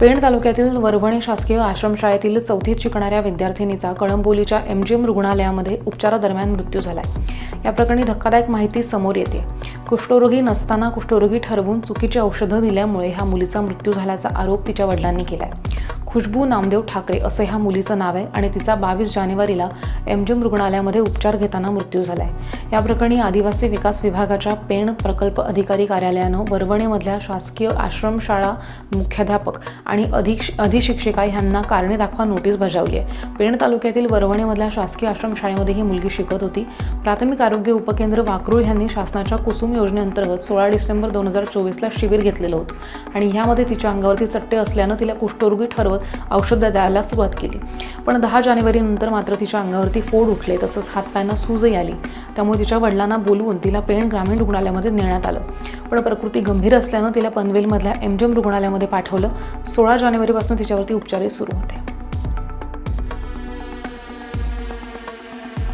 पेण तालुक्यातील वरवणे शासकीय आश्रमशाळेतील चौथीत शिकणाऱ्या विद्यार्थिनीचा कळंबोलीच्या एम जी एम रुग्णालयामध्ये उपचारादरम्यान मृत्यू झालाय. या प्रकरणी धक्कादायक माहिती समोर येते. कुष्ठरोगी नसताना कुष्ठरोगी ठरवून चुकीची औषधं दिल्यामुळे ह्या मुलीचा मृत्यू झाल्याचा आरोप तिच्या वडिलांनी केलाय. खुशबू नामदेव ठाकरे असं ह्या मुलीचं नाव आहे आणि तिचा बावीस जानेवारीला एमजीएम रुग्णालयामध्ये उपचार घेताना मृत्यू झालाय. या प्रकरणी आदिवासी विकास विभागाच्या पेण प्रकल्प अधिकारी कार्यालयानं वरवणेमधल्या शासकीय आश्रमशाळा मुख्याध्यापक आणि अधिक अधिशिक्षिका यांना कारणे दाखवा नोटीस बजावली आहे. पेण तालुक्यातील वरवणेमधल्या शासकीय आश्रमशाळेमध्ये ही मुलगी शिकत होती. प्राथमिक आरोग्य उपकेंद्र वाकरूळ यांनी शासनाच्या कुसुम योजनेअंतर्गत सोळा डिसेंबर दोन हजार चोवीसला शिबिर घेतलेलं होतं आणि ह्यामध्ये तिच्या अंगावरती चट्टे असल्यानं तिला कुष्ठरोगी ठरवत औषध द्यायला सुरुवात केली. पण दहा जानेवारीनंतर मात्र तिच्या अंगावरती फोड उठले तसंच हातपायांना सूजही आली. त्यामुळे तिच्या वडिलांना बोलवून तिला पेण ग्रामीण रुग्णालयामध्ये नेण्यात आलं. पण प्रकृती गंभीर असल्यानं तिला पनवेलमधल्या एमजीएम रुग्णालयामध्ये पाठवलं. सोळा जानेवारीपासून तिच्यावरती उपचारही सुरू होते.